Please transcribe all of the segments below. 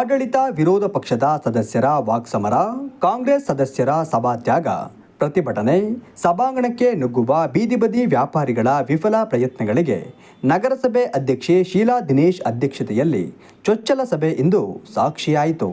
ಆಡಳಿತ ವಿರೋಧ ಪಕ್ಷದ ಸದಸ್ಯರ ವಾಕ್ಸಮರ, ಕಾಂಗ್ರೆಸ್ ಸದಸ್ಯರ ಸಭಾತ್ಯಾಗ ಪ್ರತಿಭಟನೆ, ಸಭಾಂಗಣಕ್ಕೆ ನುಗ್ಗುವ ಬೀದಿ ಬದಿ ವ್ಯಾಪಾರಿಗಳ ವಿಫಲ ಪ್ರಯತ್ನಗಳಿಗೆ ನಗರಸಭೆ ಅಧ್ಯಕ್ಷೆ ಶೀಲಾ ದಿನೇಶ್ ಅಧ್ಯಕ್ಷತೆಯಲ್ಲಿ ಚೊಚ್ಚಲ ಸಭೆ ಇಂದು ಸಾಕ್ಷಿಯಾಯಿತು.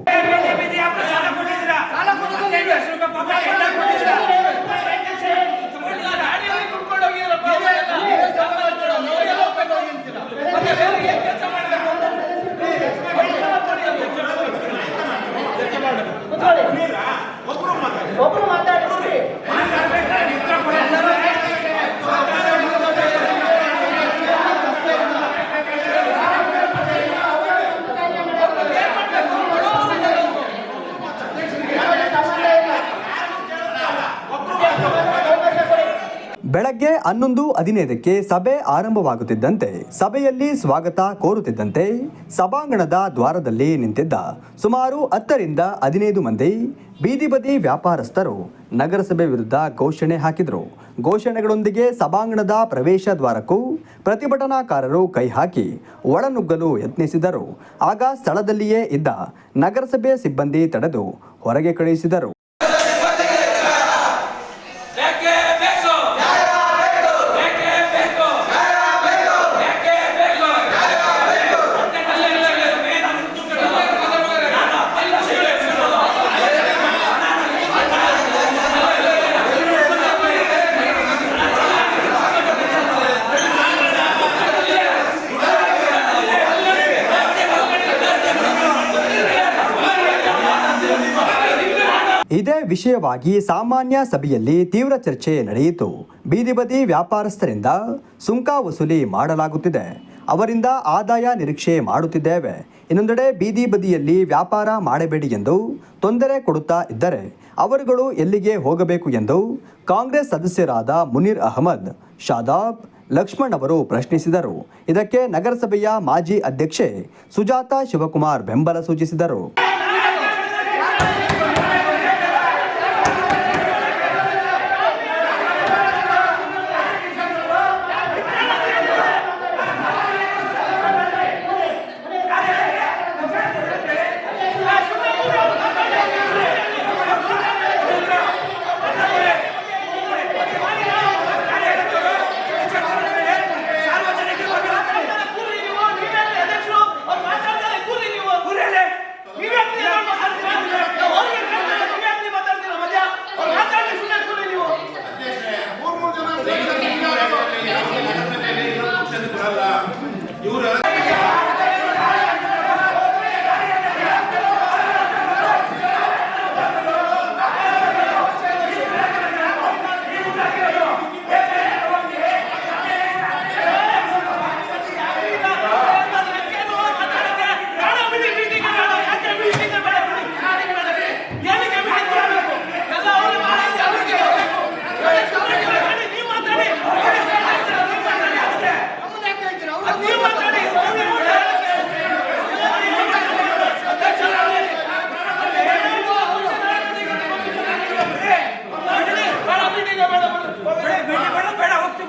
ಬೆಳಗ್ಗೆ ಹನ್ನೊಂದು ಹದಿನೈದಕ್ಕೆ ಸಭೆ ಆರಂಭವಾಗುತ್ತಿದ್ದಂತೆ ಸಭೆಯಲ್ಲಿ ಸ್ವಾಗತ ಕೋರುತ್ತಿದ್ದಂತೆ ಸಭಾಂಗಣದ ದ್ವಾರದಲ್ಲಿ ನಿಂತಿದ್ದ ಸುಮಾರು ಹತ್ತರಿಂದ ಹದಿನೈದು ಮಂದಿ ಬೀದಿ ಬದಿ ವ್ಯಾಪಾರಸ್ಥರು ನಗರಸಭೆ ವಿರುದ್ಧ ಘೋಷಣೆ ಹಾಕಿದರು. ಘೋಷಣೆಗಳೊಂದಿಗೆ ಸಭಾಂಗಣದ ಪ್ರವೇಶ ದ್ವಾರಕ್ಕೂ ಪ್ರತಿಭಟನಾಕಾರರು ಕೈ ಹಾಕಿ ಒಳನುಗ್ಗಲು ಯತ್ನಿಸಿದರು. ಆಗ ಸ್ಥಳದಲ್ಲಿಯೇ ಇದ್ದ ನಗರಸಭೆ ಸಿಬ್ಬಂದಿ ತಡೆದು ಹೊರಗೆ ಕಳುಹಿಸಿದರು ಬೇಕೇ ಬೇಕು ಬೇಕೇ ಬೇಕು ಬೇಕೇ ಬೇಕು ಇದೇ ವಿಷಯವಾಗಿ ಸಾಮಾನ್ಯ ಸಭೆಯಲ್ಲಿ ತೀವ್ರ ಚರ್ಚೆ ನಡೆಯಿತು. ಬೀದಿ ಬದಿ ವ್ಯಾಪಾರಸ್ಥರಿಂದ ಸುಂಕ ವಸೂಲಿ ಮಾಡಲಾಗುತ್ತಿದೆ. ಅವರಿಂದ ಆದಾಯ ನಿರೀಕ್ಷೆ ಮಾಡುತ್ತಿದ್ದೇವೆ. ಇನ್ನೊಂದೆಡೆ ಬೀದಿ ಬದಿಯಲ್ಲಿ ವ್ಯಾಪಾರ ಮಾಡಬೇಡಿ ಎಂದು ತೊಂದರೆ ಕೊಡುತ್ತಾ ಇದ್ದರೆ ಅವರುಗಳು ಎಲ್ಲಿಗೆ ಹೋಗಬೇಕು ಎಂದು ಕಾಂಗ್ರೆಸ್ ಸದಸ್ಯರಾದ ಮುನೀರ್ ಅಹಮದ್, ಶಾದಾಬ್, ಲಕ್ಷ್ಮಣ್ ಅವರು ಪ್ರಶ್ನಿಸಿದರು. ಇದಕ್ಕೆ ನಗರಸಭೆಯ ಮಾಜಿ ಅಧ್ಯಕ್ಷೆ ಸುಜಾತ ಶಿವಕುಮಾರ್ ಬೆಂಬಲ ಸೂಚಿಸಿದರು.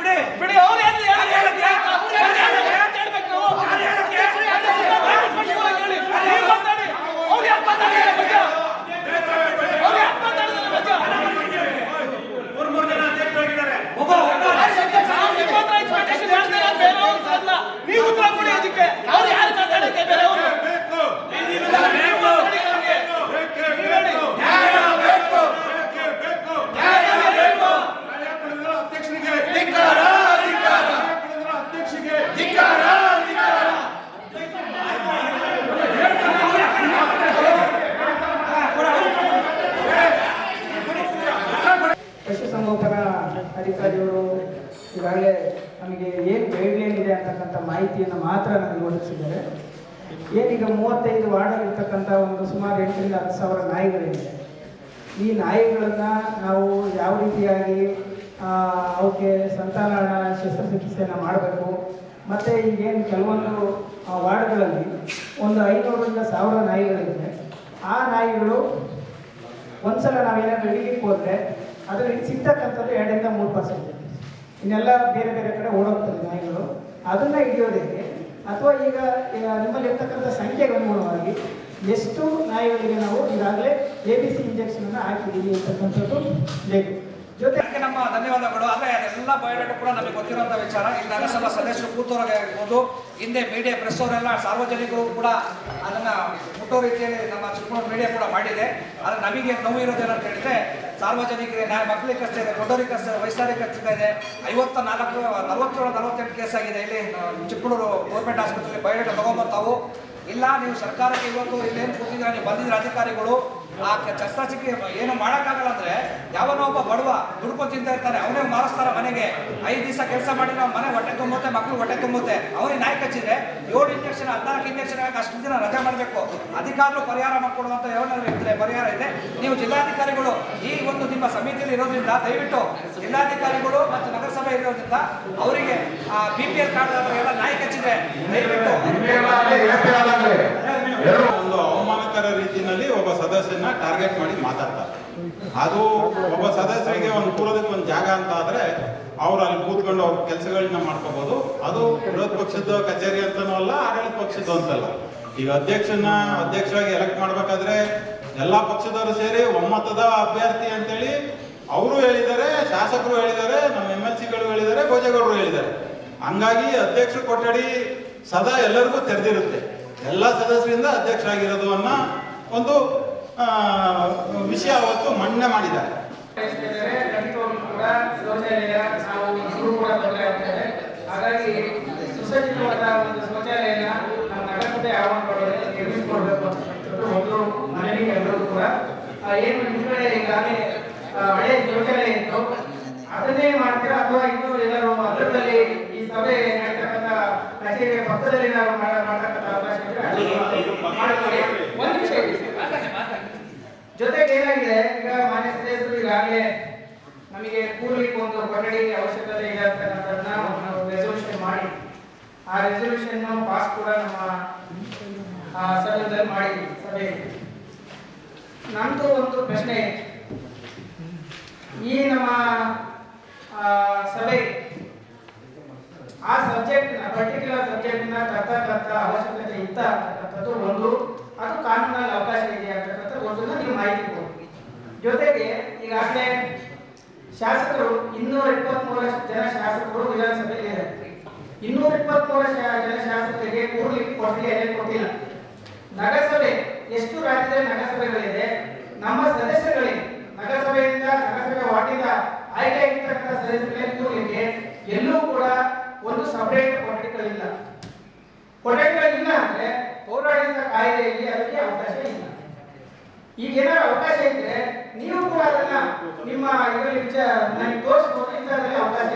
ನೀವು ಗೈಡ್ಲೈನ್ ಅಂತಕ್ಕಂಥ ಮಾಹಿತಿಯನ್ನು ಮಾತ್ರ ನನಗೆ ಒದಗಿಸಿದ್ದಾರೆ ಏನೀಗ ಮೂವತ್ತೈದು ವಾರ್ಡಲ್ಲಿರ್ತಕ್ಕಂಥ ಒಂದು ಸುಮಾರು ಎಂಟರಿಂದ ಹತ್ತು ಸಾವಿರ ನಾಯಿಗಳಿದೆ. ಈ ನಾಯಿಗಳನ್ನು ನಾವು ಯಾವ ರೀತಿಯಾಗಿ ಅವಕ್ಕೆ ಸಂತಾನ ಶಸ್ತ್ರಚಿಕಿತ್ಸೆಯನ್ನು ಮಾಡಬೇಕು, ಮತ್ತು ಈಗೇನು ಕೆಲವೊಂದು ವಾರ್ಡ್ಗಳಲ್ಲಿ ಒಂದು ಐನೂರರಿಂದ ಸಾವಿರ ನಾಯಿಗಳಿವೆ ಆ ನಾಯಿಗಳು ಒಂದ್ಸಲ ನಾವೇನಾದ್ರು ಹಿಡಿಲಿಕ್ಕೆ ಹೋದ್ರೆ ಅದರಲ್ಲಿ ಸಿಗ್ತಕ್ಕಂಥದ್ದು ಎರಡರಿಂದ ಮೂರು ಪರ್ಸೆಂಟ್ ಇನ್ನೆಲ್ಲ ಬೇರೆ ಬೇರೆ ಕಡೆ ಓಡೋಗ್ತದೆ ನಾಯಿಗಳು. ಅದನ್ನ ಹಿಡಿಯೋದಕ್ಕೆ ಅಥವಾ ಈಗ ನಿಮ್ಮಲ್ಲಿ ಇರ್ತಕ್ಕಂಥ ಸಂಖ್ಯೆಗೆ ಅನುಗುಣವಾಗಿ ಎಷ್ಟು ನಾಯಿಗಳಿಗೆ ನಾವು ಈಗಾಗಲೇ ಎ ಬಿ ಸಿ ಇಂಜೆಕ್ಷನನ್ನು ಹಾಕಿದ್ದೀವಿ ಅಂತಕ್ಕಂಥದ್ದು ಬೇಕು. ಜೊತೆಗೆ ನಮ್ಮ ಧನ್ಯವಾದಗಳು. ಅಲ್ಲೇ ಅದೆಲ್ಲ ಬಯೋಡೇಟ್ ಕೂಡ ನಮಗೆ ಗೊತ್ತಿರುವಂಥ ವಿಚಾರ. ಇಲ್ಲಿ ನಗರಸಭಾ ಸದಸ್ಯರು ಕೂತವ್ರಿಗೆ ಆಗಿರ್ಬೋದು ಹಿಂದೆ ಮೀಡಿಯಾ ಪ್ರೆಸ್ ಅವರೆಲ್ಲ ಸಾರ್ವಜನಿಕರು ಕೂಡ ಅದನ್ನು ಮುಟ್ಟೋ ರೀತಿಯಲ್ಲಿ ನಮ್ಮ ಚಿಕ್ಕಮಗಳೂರು ಮೀಡಿಯಾ ಕೂಡ ಮಾಡಿದೆ. ಆದರೆ ನಮಗೆ ನೋವು ಇರೋದೇನಂತ ಹೇಳಿದ್ರೆ ಸಾರ್ವಜನಿಕರಿಗೆ ನ್ಯಾಯ ಮಕ್ಕಳಿಗೆ ಕಷ್ಟ ಇದೆ, ದೊಡ್ಡವರಿಗೆ ಕಷ್ಟ ಇದೆ, ವಯಸ್ಸಾರಿಗೆ ಕಷ್ಟ ಇದೆ. ಐವತ್ತ ನಾಲ್ಕು, ನಲವತ್ತೇಳು, ನಲವತ್ತೆಂಟು ಕೇಸ್ ಆಗಿದೆ. ಇಲ್ಲಿ ಚಿಕ್ಕಮಗಳೂರು ಗೌರ್ಮೆಂಟ್ ಆಸ್ಪತ್ರೆಯಲ್ಲಿ ಬಯೋಡೇಟಾ ತೊಗೊಂಬರ್ತಾವು ಇಲ್ಲ, ನೀವು ಸರ್ಕಾರಕ್ಕೆ ಇವತ್ತು ಇಲ್ಲೇನು ಕೂತಿದ್ರೆ ನೀವು ಬಂದಿದ್ರೆ ಅಧಿಕಾರಿಗಳು, ಆ ಚಸ್ತಾಚಿಕೆ ಏನು ಮಾಡೋಕ್ಕಾಗಲ್ಲ ಅಂದ್ರೆ ಯಾವನೋ ಒಬ್ಬ ಬಡವ ದುಡ್ಕೊ ತಿಂತಾ ಇರ್ತಾನೆ, ಅವನೇ ಮಾರಿಸ್ತಾರ ಮನೆಗೆ. ಐದು ದಿವಸ ಕೆಲಸ ಮಾಡಿ ನಾವು ಮನೆ ಹೊಟ್ಟೆ ತುಂಬುತ್ತೆ ಮಕ್ಕಳು ಹೊಟ್ಟೆ ತುಂಬುತ್ತೆ. ಅವನಿಗೆ ನಾಯಿ ಕಚ್ಚಿದ್ರೆ ಏಳು ಇಂಜೆಕ್ಷನ್, ಹದಿನಾಲ್ಕು ಇಂಜೆಕ್ಷನ್ ಆಗಿ ಅಷ್ಟು ದಿನ ರಜೆ ಮಾಡಬೇಕು. ಅದಕ್ಕಾದ್ರೂ ಪರಿಹಾರ ಮಾಡಿಕೊಡುವಂಥ ಯಾವನಾದ್ರು ಇದ್ರೆ ಪರಿಹಾರ ಇದೆ. ನೀವು ಜಿಲ್ಲಾಧಿಕಾರಿಗಳು ಈ ಒಂದು ನಿಮ್ಮ ಸಮಿತಿಯಲ್ಲಿ ಇರೋದ್ರಿಂದ ದಯವಿಟ್ಟು ಜಿಲ್ಲಾಧಿಕಾರಿಗಳು ಮತ್ತು ನಗರಸಭೆ ಇರೋದ್ರಿಂದ ಅವರಿಗೆ ಬಿ ಪಿ ಎಲ್ ಕಾರ್ಡ್ ಎಲ್ಲ ನಾಯಿ ಕಚ್ಚಿದ್ರೆ ಒಂದು ಅವಮಾನಕರ ರೀತಿಯಲ್ಲಿ ಒಬ್ಬ ಸದಸ್ಯನ ಟಾರ್ಗೆಟ್ ಮಾಡಿ ಮಾತಾಡ್ತಾರೆ. ಅದು ಒಬ್ಬ ಸದಸ್ಯರಿಗೆ ಒಂದು ಕೂರೋದಕ್ಕೆ ಒಂದು ಜಾಗ ಅಂತ ಆದ್ರೆ ಅವ್ರು ಅಲ್ಲಿ ಕೂತ್ಕೊಂಡು ಅವ್ರ ಕೆಲಸಗಳನ್ನ ಮಾಡ್ಕೋಬಹುದು ಅದು ವಿರೋಧ ಪಕ್ಷದ ಕಚೇರಿ ಅಂತನೂ ಅಲ್ಲ, ಆಡಳಿತ ಪಕ್ಷದ್ದು ಅಂತಲ್ಲ. ಈಗ ಅಧ್ಯಕ್ಷನ ಅಧ್ಯಕ್ಷರಾಗಿ ಎಲೆಕ್ಟ್ ಮಾಡ್ಬೇಕಾದ್ರೆ ಎಲ್ಲಾ ಪಕ್ಷದವರು ಸೇರಿ ಒಮ್ಮತದ ಅಭ್ಯರ್ಥಿ ಅಂತೇಳಿ ಅವರು ಹೇಳಿದ್ದಾರೆ, ಶಾಸಕರು ಹೇಳಿದ್ದಾರೆ, ನಮ್ಮ ಎಂ ಎಲ್ ಸಿಗಳು ಹೇಳಿದ್ದಾರೆ ಭೋಜೇಗೌಡರು ಹೇಳಿದ್ದಾರೆ. ಹಂಗಾಗಿ ಅಧ್ಯಕ್ಷರು ಕೊಠಡಿ ಸದಾ ಎಲ್ಲರಿಗೂ ತೆರೆದಿರುತ್ತೆ. ಎಲ್ಲ ಸದಸ್ಯರಿಂದ ಅಧ್ಯಕ್ಷರಾಗಿರೋದು ಅನ್ನೋ ಒಂದು ವಿಷಯ ಅವತ್ತು ಮಣ್ಣೆ ಮಾಡಿದ್ದಾರೆ. ಹಾಗಾಗಿ ಸುಸಜ್ಜಿತವಾದ ಒಂದು ಶೌಚಾಲಯನ ನಮ್ಮ ನಗರಸಭೆ ನಿರ್ಮಿಸಿಕೊಡ್ಬೇಕು ಒಂದು ಮನವಿ ಎಲ್ಲರೂ ಕೂಡ. ಏನು ಈಗಾಗಲೇ ಆ, ಹಳೆ ಶೌಚಾಲಯ ಇತ್ತು. ಅದನ್ನೇ ಮಾಡ್ತೀರಾ? ಅಥವಾ ಇನ್ನೂ ಎಲ್ಲರೂ ಅದರಲ್ಲಿ ಈ ಸಭೆ ನಡೀತಕ್ಕಂಥ ಕಚೇರಿಯ ಪಕ್ಕದಲ್ಲಿ ನಾವು ಮಾಡ- ಮಾಡ್ತಕ್ಕಂಥ ಜೊತೆಗೆ ಏನಾಗಿದೆ? ಈಗ ಮಾನ್ಯ ಸದಸ್ಯರು ಈಗಾಗಲೇ ನಮಗೆ ಕೂರ್ಲಿಕ್ಕೆ ಒಂದು ಕೊಠಡಿ ಅವಶ್ಯಕತೆ ಇದೆ ಅಂತಕ್ಕಂಥದ್ದನ್ನ ನಾವು ರೆಸಲ್ಯೂಷನ್ ಮಾಡಿ. ಆ ರೆಸಲ್ಯೂಷನ್ ಪಾಸ್ ಕೂಡ ನಮ್ಮ ಆ, ಸದನದಲ್ಲಿ ಮಾಡಿ ಸಭೆ ನಂದು ಒಂದು ಪ್ರಶ್ನೆ ಈ ನಮ್ಮ ಸಭೆ, ಆ ಸಬ್ಜೆಕ್ಟ್ ಪರ್ಟಿಕ್ಯುಲರ್ ಸಬ್ಜೆಕ್ಟ್ನ ತರ್ತಕ್ಕಂಥ ಅವಶ್ಯಕತೆ ಇತ್ತ ಅಂತಕ್ಕಂಥದ್ದು ಒಂದು. ಅದು ಕಾನೂನಲ್ಲಿ ಅವಕಾಶ ಇದೆ ಅಂತಕ್ಕಂಥ ಒಂದು ನೀವು ಮಾಹಿತಿ ಕೊಡಿ ಜೊತೆಗೆ ಈಗಾಗಲೇ ಶಾಸಕರು ಇನ್ನೂರ ಇಪ್ಪತ್ಮೂರು ಜನ ಶಾಸಕರು ವಿಧಾನಸಭೆಯಲ್ಲಿ ಇನ್ನೂರ ಇಪ್ಪತ್ಮೂರು ಜನ ಶಾಸಕರಿಗೆ ಕೂರ್ಲಿಕ್ಕೆ ಕೊಟ್ಟಿಗೆ ಕೊಟ್ಟಿಲ್ಲ. ನಗರಸಭೆ, ಎಷ್ಟು ರಾಜ್ಯದಲ್ಲಿ ನಗರಸಭೆಗಳಿದೆ, ನಮ್ಮ ಸದಸ್ಯಗಳಿಗೆ ನಗರಸಭೆಯಿಂದ ನಗರಸಭೆ ವಾರ್ಡಿಂದ ಆಯ್ಕೆ ಆಗಿರ್ತಕ್ಕಂಥ ಸದಸ್ಯರಿಗೆ ಎಲ್ಲೂ ಕೂಡ ಒಂದು ಸಪರೇಟ್ ಕೊಠಡಿಗಳಿಲ್ಲ. ಕೊಠಡಿಗಳಿಲ್ಲ ಅಂದ್ರೆ ಪೌರಾಡಳಿತ ಕಾಯ್ದೆಯಲ್ಲಿ ಅದಕ್ಕೆ ಅವಕಾಶ ಇಲ್ಲ. ಈಗ ಏನಾದ್ರು ಅವಕಾಶ ಇದ್ರೆ ನೀವು ಕೂಡ ಅದನ್ನ ನಿಮ್ಮ ಇದರಲ್ಲಿ ವಿಚಾರ ನನಗೆ ತೋರಿಸ್ಬೋದು ಇಂಥದ್ರಲ್ಲಿ ಅವಕಾಶ